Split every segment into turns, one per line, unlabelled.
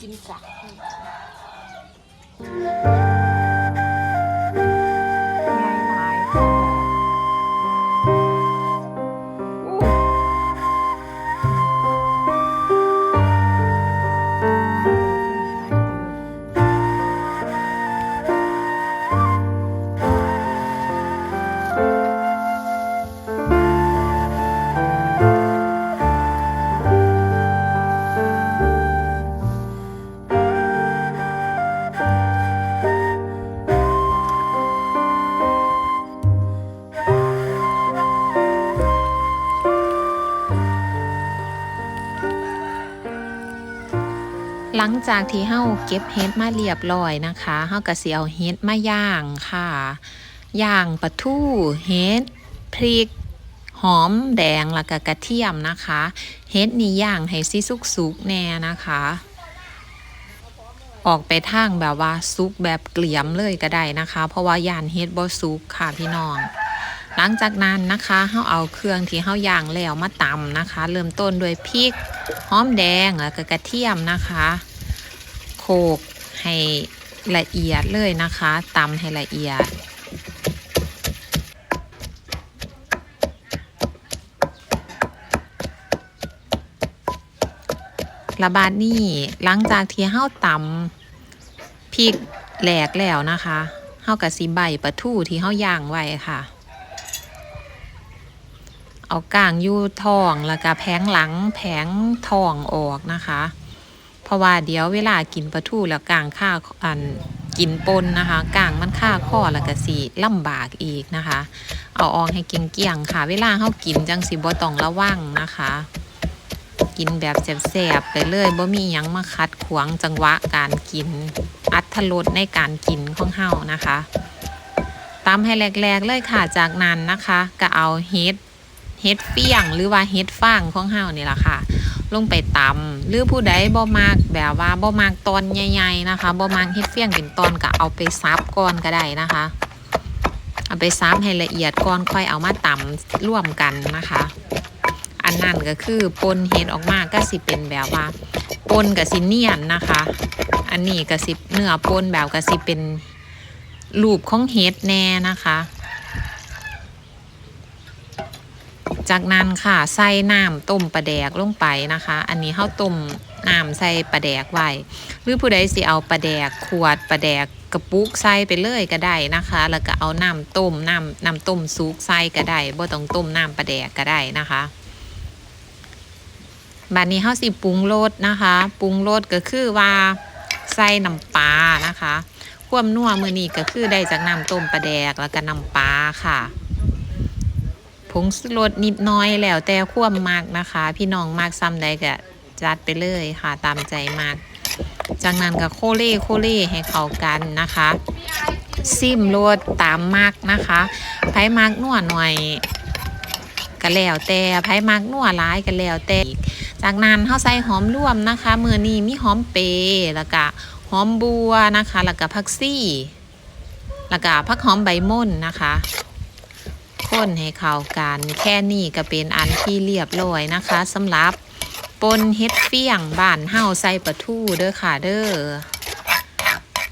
กินสั
หลังจากที่เฮาเก็บเฮ็ดมาเรียบร้อยนะคะเฮาก็สิเอาเฮ็ดมาย่างค่ะย่างปลาทูเฮ็ดพริกหอมแดงแล้วก็กระเทียมนะคะเฮ็ดนี่ย่างให้สิสุกๆแน่นะคะ ออกไปทางแบบว่าซุกแบบเกลี่ยมเลยก็ได้นะคะ เพราะว่าย่านเฮ็ดบ่สุกค่ะพี่น้องหลังจากนั้นนะคะเฮาเอาเครื่องที่เฮาย่างแล้วมาตำนะคะ เริ่มต้นด้วยพริกหอมแดงแล้วก็กระเทียมนะคะ โขกให้ละเอียดเลยนะคะตำให้ละเอียด ระบาดนี่หลังจากที่เฮาตำพริกแหลกแล้วนะคะเฮากะสิใบปลาทูที่เฮาย่างไว้ค่ะ เอากางยู่ทองแล้วก็แผงหลังแผงทองออกนะคะ เพราะว่าเดี๋ยวเวลากินปลาทูแล้วก้างค่าอันกินปนนะคะก้างมันค่าข้อแล้วก็สิลำบากอีกนะคะ เอาออกให้เกลี้ยงๆค่ะ เวลาเฮากินจังสิบ่ต้องระวังนะคะ กินแบบแสบๆไปเลยบ่มียังมาคัดขวางจังหวะการกิน อัตรสในการกินของเฮานะคะตามให้แหลกๆเลยค่ะจากนั้นนะคะ ก็เอาเฮ็ดเฮ็ดเปี้ยงหรือว่าเฮ็ดฟางของเฮานี่แหละค่ะ ลงไปตำหรือผู้ใดบ่มากแบบว่าบ่มากตอนใหญ่ๆนะคะบ่มากเฮ็ดเฟี้ยงเป็นตอนก็เอาไปซับก่อนก็ได้นะคะ เอาไปซับให้ละเอียดก่อนค่อยเอามาตำร่วมกันนะคะ อันนั้นก็คือปนเห็ดออกมาก็สิเป็นแบบว่าปนกับสิเนียนนะคะ อันนี้ก็สิเนื้อปนแบบก็สิเป็นรูปของเห็ดแน่นะคะ จากนั้นค่ะใส่น้ำต้มปลาแดกลงไปนะคะ อันนี้เขาต้มน้ำใส่ปลาแดกไว้หรือผู้ใดสิเอาปลาแดกขวดปลาแดกกระปุกใส่ไปเลยก็ได้นะคะ แล้วก็เอาน้ำต้มน้ำน้ำต้มซุกใส่ก็ได้บ่ต้องต้มน้ำปลาแดกก็ได้นะคะบัดนี้เฮาสิปรุงรสนะคะปรุงรสก็คือว่าใส่น้ำปลานะคะความนัวมือนี้ก็คือได้จากน้ำต้มปลาแดกแล้วก็น้ำปลาค่ะ ผงชูรสนิดน้อยแล้วแต่ควมมากนะคะ พี่น้องมากซ้ำใดก็จัดไปเลยค่ะตามใจมาก จากนั้นก็โคเล่โคเล่ให้เข้ากันนะคะ ซิมรสตามมากนะคะไผมากนัวหน่อยก็แล้วแต่ไผมากนัวร้ายก็แล้วแต่จากนั้นเขาใส่หอมร่วมนะคะมือนี้มีหอมเปรย์แล้วก็หอมบัวนะคะ แล้วก็ผักซี่ แล้วก็ผักหอมใบม่นนะคะ ข้นให้เข้ากัน แค่นี้ก็เป็นอันที่เรียบร้อยนะคะสำหรับปนเฮ็ดเฟี้ยงบ้านเฮาใส่ปลาทูเด้อค่ะเด้อ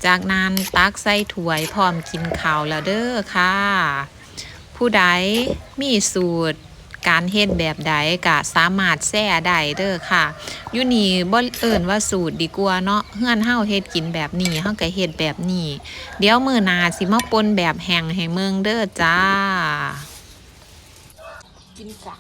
จากนั้นตักใส่ถ้วยพร้อมกินข้าวแล้วเด้อค่ะ ผู้ใดมีสูตรการเฮ็ดแบบใดก็สามารถแซ่ได้เด้อค่ะอยู่นี่บ่เอิ้นว่าสูตรดีกว่าเนาะเฮือนเฮาเฮ็ดกินแบบนี้เฮาก็เฮ็ดแบบนี้ เดี๋ยวมื้อหน้าสิมาปนแบบแห้งให้เมืองเด้อจ้า
กินสัก